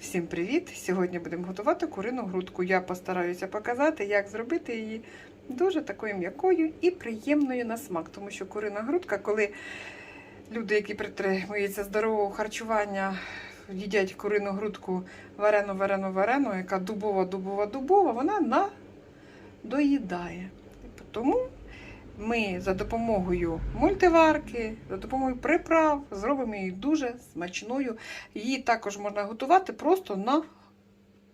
Всім привіт! Сьогодні будемо готувати курину грудку. Я постараюся показати, як зробити її дуже такою м'якою і приємною на смак. Тому що курина грудка, коли люди, які притримуються здорового харчування, їдять курину грудку варену, варену, варену, яка дубова, дубова, дубова, вона на... доїдає. Тому ми за допомогою мультиварки, за допомогою приправ зробимо її дуже смачною. Її також можна готувати просто на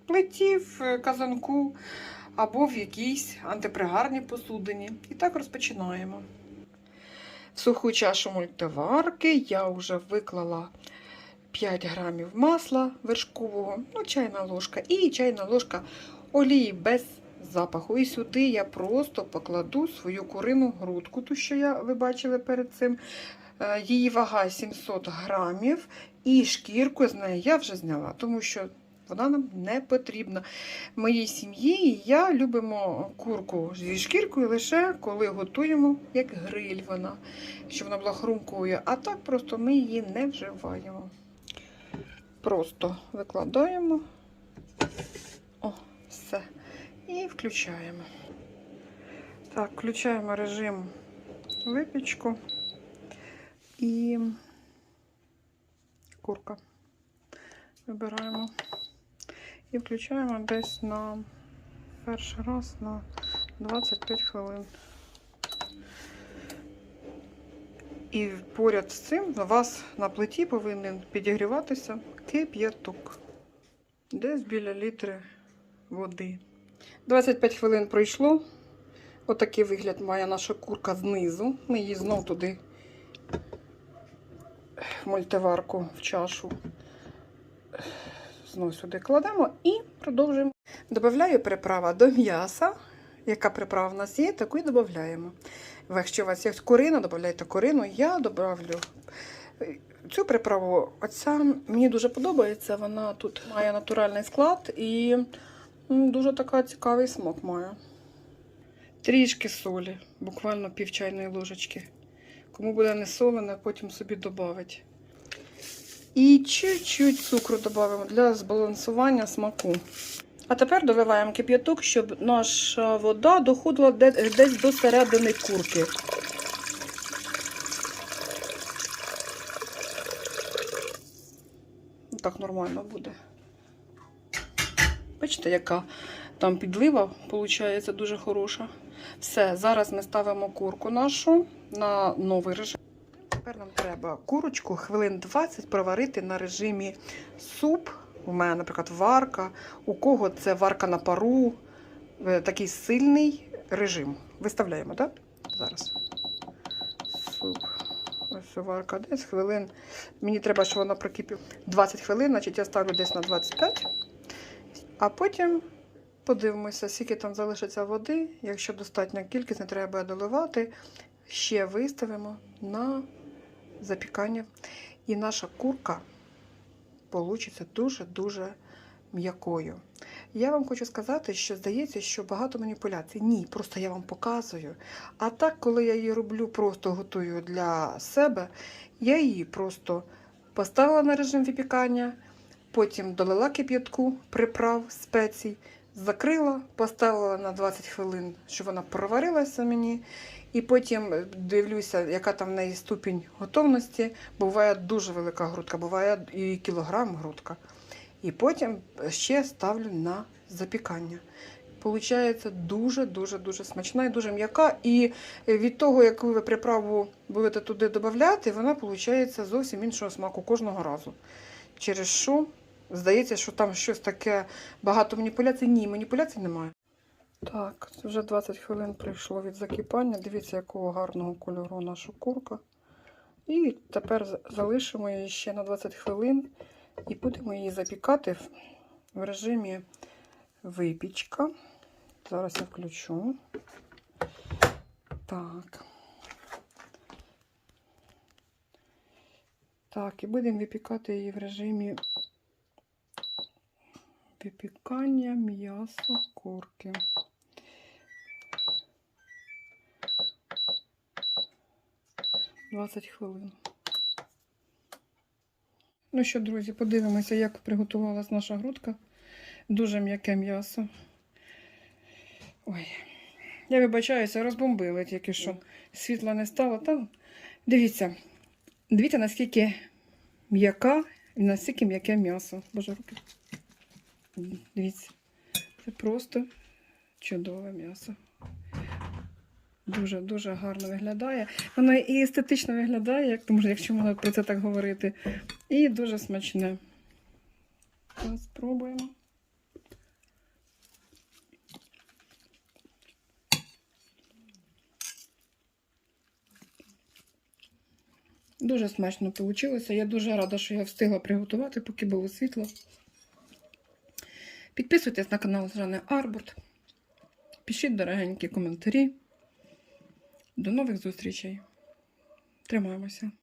плиті в казанку або в якійсь антипригарній посудині. І так розпочинаємо. В суху чашу мультиварки я вже виклала 5 грамів масла вершкового, ну, чайна ложка, і чайна ложка олії без запаху. І сюди я просто покладу свою курину грудку, ту, що я, ви бачили перед цим. Е, Її вага 700 грамів, і шкірку з неї я вже зняла, тому що вона нам не потрібна. Моїй сім'ї і я любимо курку зі шкіркою лише коли готуємо як гриль вона, щоб вона була хрумкою. А так просто ми її не вживаємо. Просто викладаємо. Включаємо. Так, включаємо режим випічку і курка. Вибираємо і включаємо десь на перший раз на 25 хвилин. І поряд з цим у вас на плиті повинен підігріватися кип'яток. Десь біля літри води. 25 хвилин пройшло. Отакий вигляд має наша курка знизу. Ми її знов туди в мультиварку в чашу. Знову сюди кладемо і продовжуємо. Добавляю приправа до м'яса. Яка приправа в нас є, таку і додаємо. Якщо у вас є курина, додавайте курину. Я додавлю цю приправу. Оця мені дуже подобається. Вона тут має натуральний склад і дуже така цікавий смак має. Трішки солі, буквально пів чайної ложечки. Кому буде не солене, потім собі додавить. І чуть-чуть цукру додаємо для збалансування смаку. А тепер доливаємо кип'яток, щоб наша вода доходила десь до середини курки. Так нормально буде. Бачите, яка там підлива, виходить, дуже хороша. Все, зараз ми ставимо курку нашу на новий режим. Тепер нам треба курочку хвилин 20 проварити на режимі суп. У мене, наприклад, варка. У кого це варка на пару. Е, Такий сильний режим. Виставляємо, так? Зараз. Суп. Ось варка десь хвилин. Мені треба, щоб вона прокипіла 20 хвилин, значить я ставлю десь на 25. А потім подивимося, скільки там залишиться води. Якщо достатня кількість, не треба доливати. Ще виставимо на запікання. І наша курка получиться дуже-дуже м'якою. Я вам хочу сказати, що здається, що багато маніпуляцій. Ні, просто я вам показую. А так, коли я її роблю, просто готую для себе, я її просто поставила на режим випікання, потім долила кип'ятку, приправ, спецій, закрила, поставила на 20 хвилин, щоб вона проварилася мені. І потім дивлюся, яка там в неї ступінь готовності. Буває дуже велика грудка, буває і кілограм грудка. І потім ще ставлю на запікання. Получається дуже-дуже дуже смачна і дуже м'яка. І від того, яку ви приправу будете туди додати, вона виходить зовсім іншого смаку кожного разу. Через що здається, що там щось таке багато маніпуляцій. Ні, маніпуляцій немає. Так, вже 20 хвилин пройшло від закипання. Дивіться, якого гарного кольору наша курка. І тепер залишимо її ще на 20 хвилин і будемо її запікати в режимі випічка. Зараз я включу. Так. Так, і будемо випікати її в режимі випікання м'яса курки. Двадцять хвилин. Ну що, друзі, подивимося, як приготувалась наша грудка. Дуже м'яке м'ясо. Ой. Я вибачаюся, розбомбили тільки що. Світла не стало. Та... Дивіться, дивіться, наскільки м'яка і наскільки м'яке м'ясо. Боже, руки. Дивіться. Це просто чудове м'ясо. Дуже дуже гарно виглядає. Воно і естетично виглядає, як тому, якщо можна про це так говорити. І дуже смачне. Зараз спробуємо. Дуже смачно вийшло. Я дуже рада, що я встигла приготувати, поки було світло. Підписуйтесь на канал Жани Арбурт. Пишіть дорогенькі коментарі. До нових зустрічей. Тримаємося.